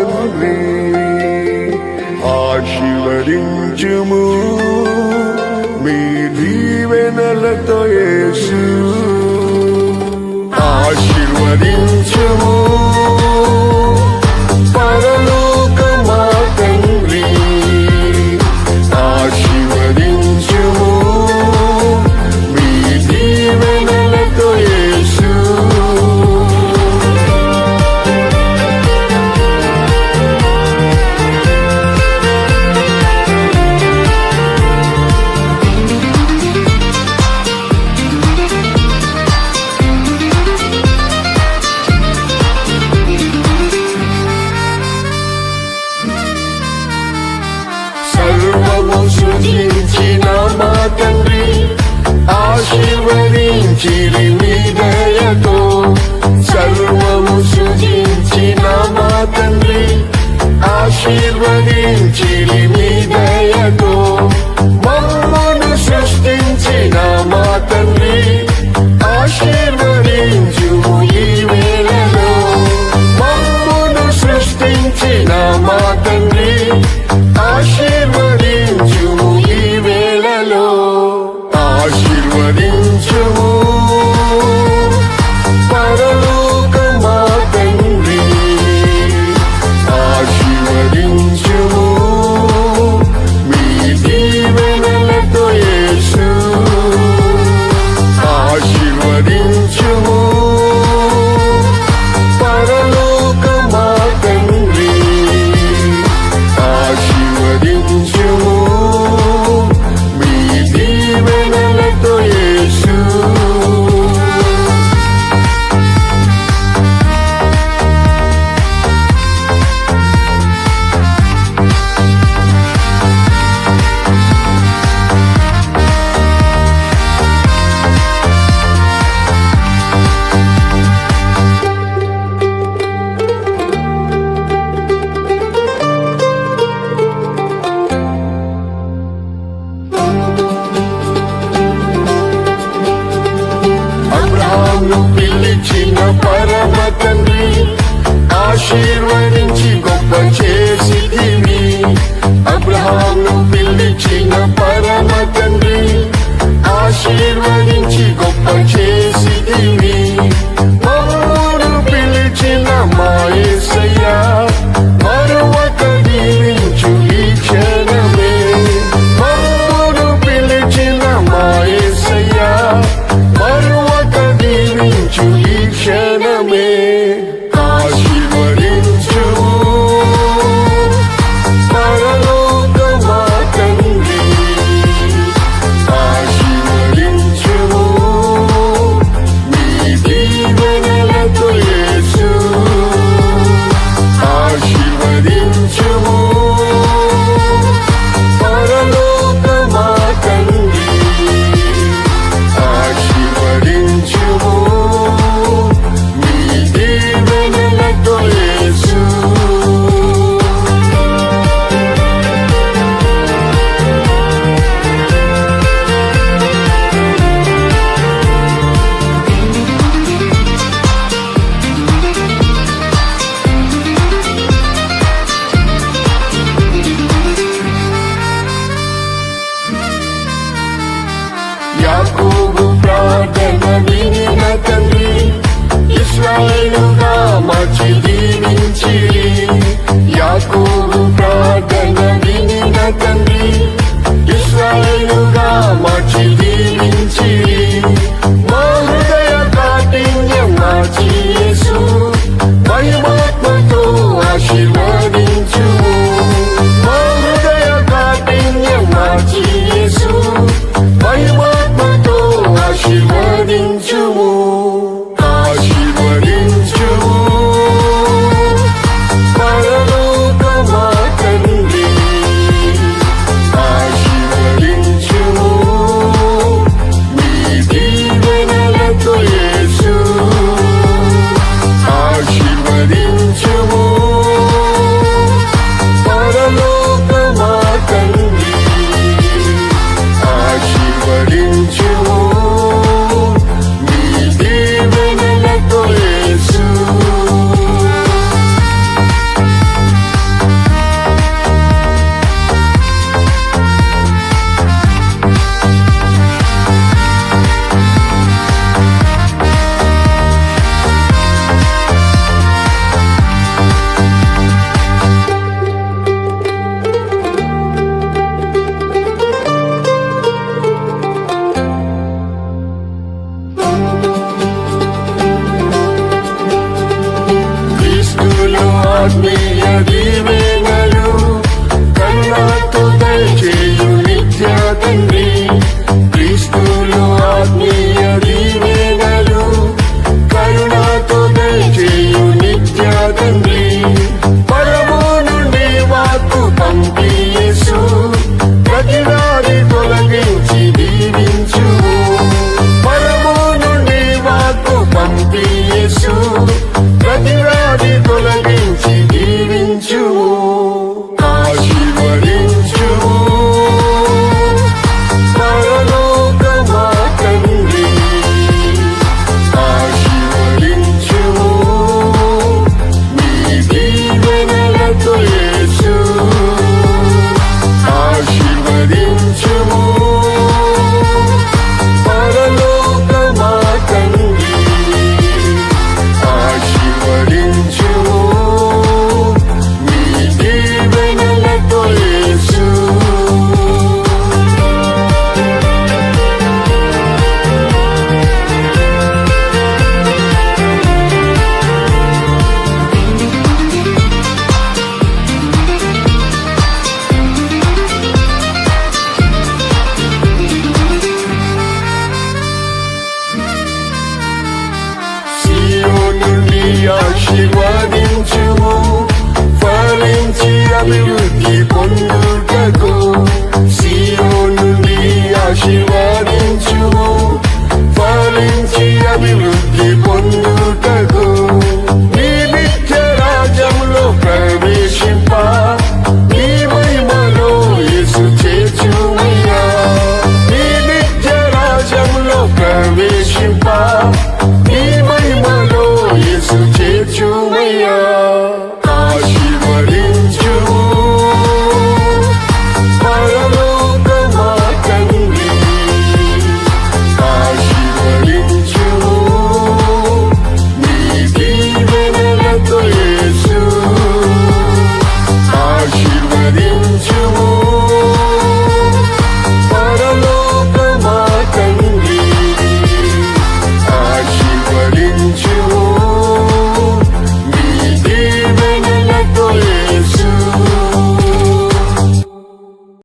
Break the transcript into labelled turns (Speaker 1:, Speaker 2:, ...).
Speaker 1: తల్లి ఆశీర్వదించుము. మీ దీవెనలతో యేసు ఆశీర్వదించు. తండ్రి ఆశీర్వదించిరి మీ దయతో. సర్వము సృజించిన మా తండ్రి ఆశీర్వదించిరి మీ దయతో. మమ్మను సృష్టించిన మా తండ్రి ఆశీర్వదించుము ఈ వేళలో. మమ్మను సృష్టించిన మా తండ్రి Yakup